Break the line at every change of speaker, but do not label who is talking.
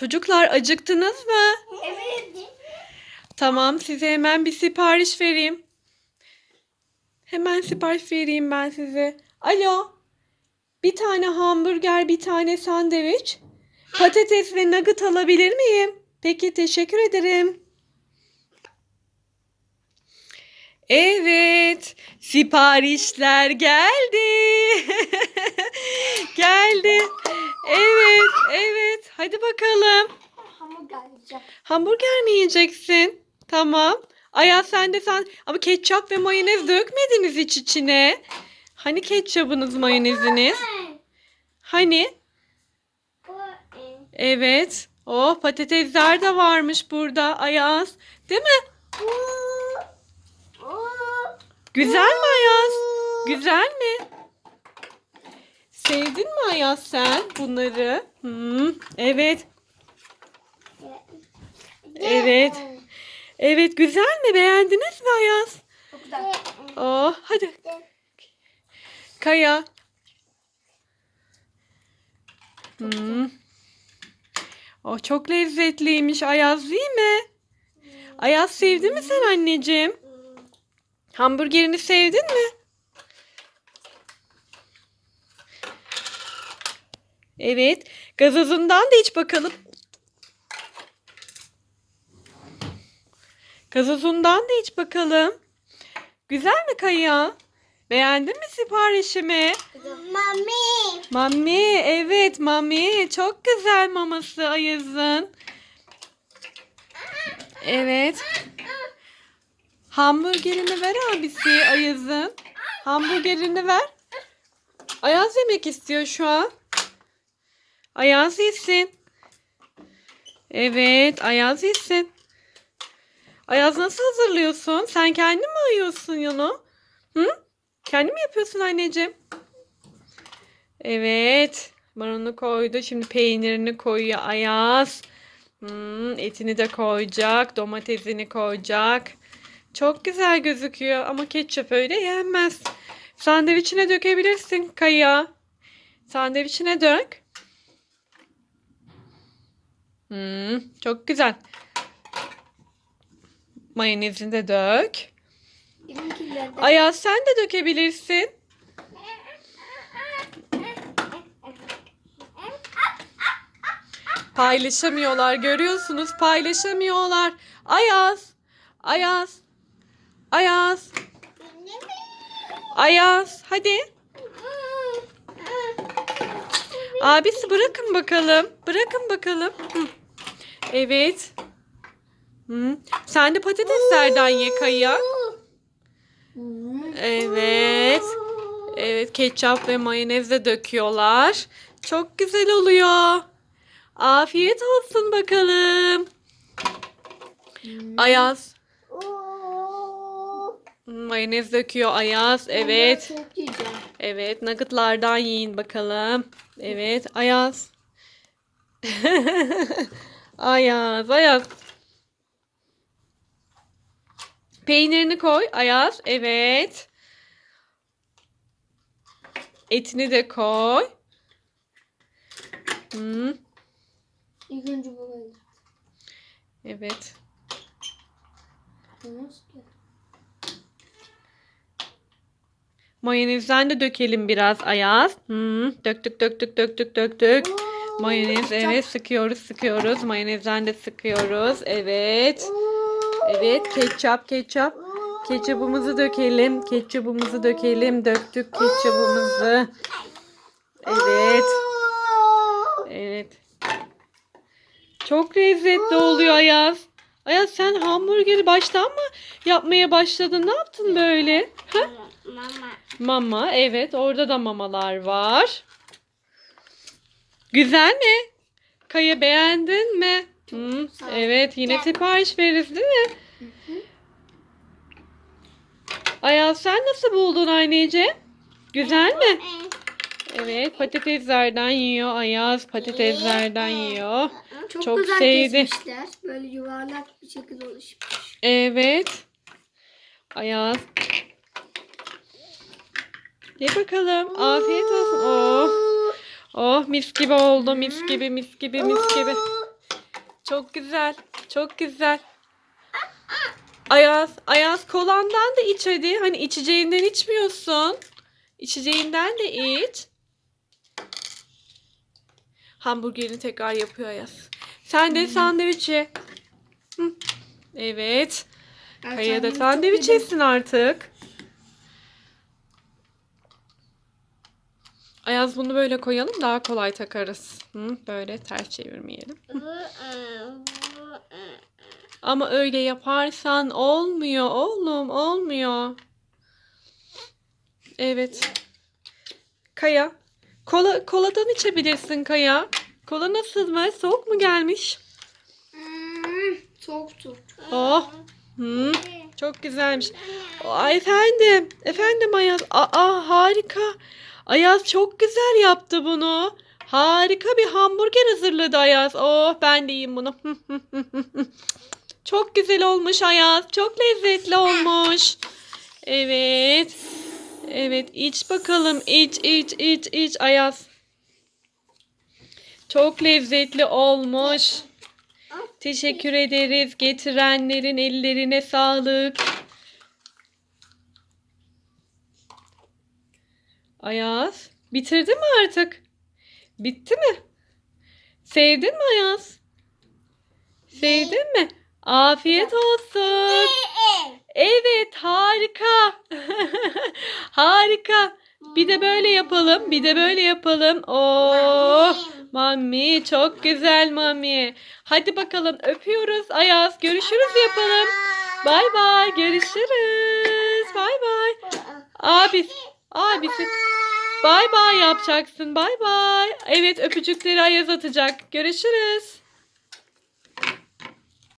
Çocuklar acıktınız mı?
Evet.
Tamam size hemen bir sipariş vereyim. Hemen sipariş vereyim ben size. Alo. Bir tane hamburger, bir tane sandviç. Patates ve nugget alabilir miyim? Peki teşekkür ederim. Evet, siparişler geldi. geldi. Evet, evet. Hadi bakalım.
Hamburger
mi yiyeceksin? Tamam. Ayaz sen de sen ama ketçap ve mayonez dökmediniz hiç içine. Hani ketçapınız mayoneziniz? Hani? Evet. Oh patatesler de varmış burada Ayaz. Değil mi? Güzel mi Ayaz? Güzel mi? Sevdin mi Ayaz sen bunları? Hmm, evet. Evet. Evet güzel mi? Beğendiniz mi Ayaz?
Çok güzel.
Oh hadi. Kaya. Hmm. Oh çok lezzetliymiş Ayaz değil mi? Ayaz sevdi mi sen anneciğim? Hamburgerini sevdin mi? Evet. Gazozundan da iç bakalım. Gazozundan da iç bakalım. Güzel mi Kaya? Beğendin mi siparişimi?
Mami.
Mami, evet Mami. Çok güzel maması Ayaz'ın. Evet. Hamburgerini ver abisi Ayaz'ın. Hamburgerini ver. Ayaz yemek istiyor şu an. Ayaz yesin. Evet, Ayaz yesin. Ayaz nasıl hazırlıyorsun? Sen kendin mi ayıyorsun onu? Hı? Kendi mi yapıyorsun anneciğim? Evet. Marulunu koydu. Şimdi peynirini koyuyor Ayaz. Hmm, etini de koyacak. Domatesini koyacak. Çok güzel gözüküyor ama ketçap öyle yenmez. Sandviçine dökebilirsin Kaya. Sandviçine dök. Hmm, çok güzel. Mayonezini de dök. Ayaz sen de dökebilirsin. Paylaşamıyorlar görüyorsunuz paylaşamıyorlar. Ayaz. Ayaz. Ayaz. Ayaz hadi. Abisi bırakın bakalım. Bırakın bakalım. Hı. Evet. Hı. Sen de patateslerden ye Kaya. Evet. Evet ketçap ve mayonez de döküyorlar. Çok güzel oluyor. Afiyet olsun bakalım. Ayaz. Mayonez döküyor Ayaz. Evet. Evet. Nuggetlardan yiyin bakalım. Evet. Ayaz. Ayaz. Ayaz. Peynirini koy. Ayaz. Evet. Etini de koy. Hmm,
İlk önce bu
evet. Mayonezden de dökelim biraz Ayaz. Hmm, döktük döktük döktük döktük. Mayonez evet sıkıyoruz sıkıyoruz. Mayonezden de sıkıyoruz. Evet. Evet ketçap ketçap. Ketçapımızı dökelim. Ketçapımızı dökelim. Döktük ketçapımızı. Evet. Evet. Çok lezzetli oluyor Ayaz. Ayaz sen hamburgeri baştan mı yapmaya başladın? Ne yaptın böyle? Ha?
Mama.
Mama evet orada da mamalar var. Güzel mi? Kaya beğendin mi? Hı, evet yine sipariş veririz değil mi? Ayaz sen nasıl buldun anneciğim? Güzel mi? Evet patateslerden yiyor Ayaz patateslerden yiyor.
Çok,
Çok
güzel
sevdi.
kesmişler. Böyle yuvarlak bir şekilde oluşmuş.
Evet. Ayaz. Ye bakalım. Afiyet olsun. Oh. Oh mis gibi oldu. Mis gibi mis gibi mis gibi. Çok güzel. Çok güzel. Ayaz, Ayaz kolandan da iç hadi. Hani içeceğinden içmiyorsun. İçeceğinden de iç. Hamburgerini tekrar yapıyor Ayaz. Sen de sandviç ye. Hı. Evet. Kaya da sandviç yesin artık. Ayaz bunu böyle koyalım daha kolay takarız. Hı, böyle ters çevirmeyelim. Ama öyle yaparsan olmuyor oğlum olmuyor. Evet. Kaya. Kola, koladan içebilirsin Kaya. Kola nasıl mı? Soğuk mu gelmiş?
Hmm, soğuktu.
Oh. Hı, çok güzelmiş. Aa, efendim. Efendim Ayaz. Aa harika. Ayaz çok güzel yaptı bunu. Harika bir hamburger hazırladı Ayaz. Oh ben de yiyeyim bunu. çok güzel olmuş Ayaz. Çok lezzetli olmuş. Evet. Evet iç bakalım. İç iç iç iç Ayaz. Çok lezzetli olmuş. Teşekkür ederiz. Getirenlerin ellerine sağlık. Ayaz, bitirdin mi artık? Bitti mi? Sevdin mi Ayaz? Sevdin mi? Afiyet olsun. Evet, harika. harika. Bir de böyle yapalım. Bir de böyle yapalım. Oh, mami çok güzel mami. Hadi bakalım öpüyoruz Ayaz. Görüşürüz yapalım. Bay bay. Görüşürüz. Bay bay. Abi, abisi. Bay bay yapacaksın. Bay bay. Evet öpücükleri Ayaz atacak. Görüşürüz.